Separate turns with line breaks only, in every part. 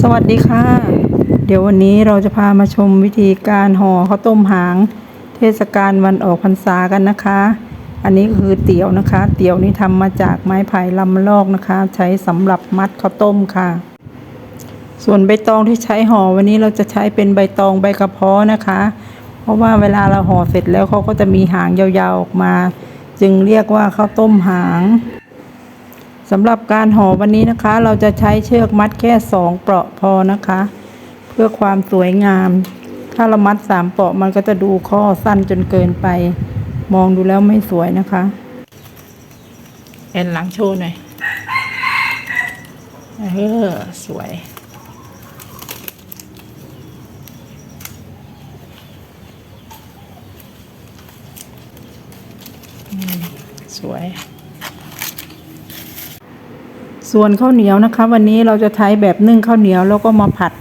สวัสดีค่ะ เดี๋ยววันนี้เราจะพามาชมวิธีการห่อข้าวต้มหาง เทศกาลวันออกพรรษากันนะคะ อันนี้คือเตี๋ยวนะคะ เตี๋ยวนี้ทำมาจากไม้ไผ่ลำลอกนะคะ ใช้สำหรับมัดข้าวต้มค่ะ ส่วนใบตองที่ใช้ห่อวันนี้เราจะใช้เป็นใบตองใบกระเพาะนะคะ เพราะว่าเวลาเราห่อเสร็จแล้วเขาก็จะมีหางยาวๆออกมา จึงเรียกว่าข้าวต้มหาง สำหรับการห่อวันนี้นะคะ เราจะใช้เชือกมัดแค่สองเปราะพอนะคะ เพื่อความสวยงาม ถ้าเรามัดสามเปราะมันก็จะดูข้อสั้นจนเกินไป มองดูแล้วไม่สวยนะคะแอนหลังโชว์หน่อยเออสวยสวย ส่วนข้าวเหนียวนะคะ วันนี้เราจะใช้แบบนึ่งข้าวเหนียวแล้วก็มาผัด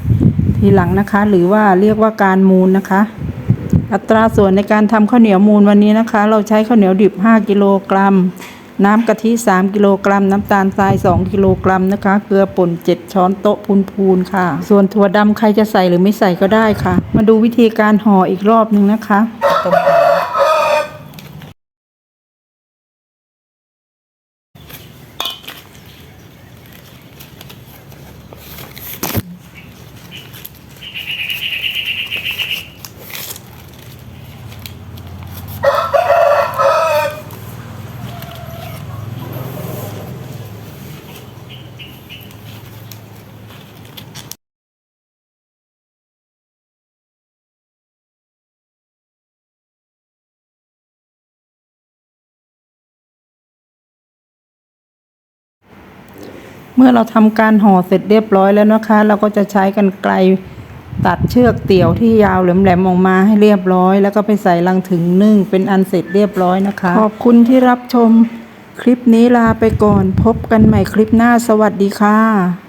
ทีหลังนะคะ หรือว่าเรียกว่าการมูลนะคะ อัตราส่วนในการทำข้าวเหนียวมูลวันนี้นะคะ เราใช้ข้าวเหนียวดิบ 5 กิโลกรัม น้ำกะทิ 3 กิโลกรัม น้ำตาลทราย 2 กิโลกรัมนะคะ เกลือป่น 7 ช้อนโต๊ะพูนๆค่ะ ส่วนถั่วดำใครจะใส่หรือไม่ใส่ก็ได้ค่ะ มาดูวิธีการห่ออีกรอบหนึ่งนะคะต้ม เมื่อเราทำการห่อเสร็จเรียบร้อยแล้วนะคะ เราก็จะใช้กันไกลตัดเชือกเตี่ยวที่ยาวแหลมๆออกมาให้เรียบร้อย แล้วก็ไปใส่ลังถึงนึ่งเป็นอันเสร็จเรียบร้อยนะคะ ขอบคุณที่รับชม คลิปนี้ลาไปก่อน พบกันใหม่คลิปหน้าสวัสดีค่ะ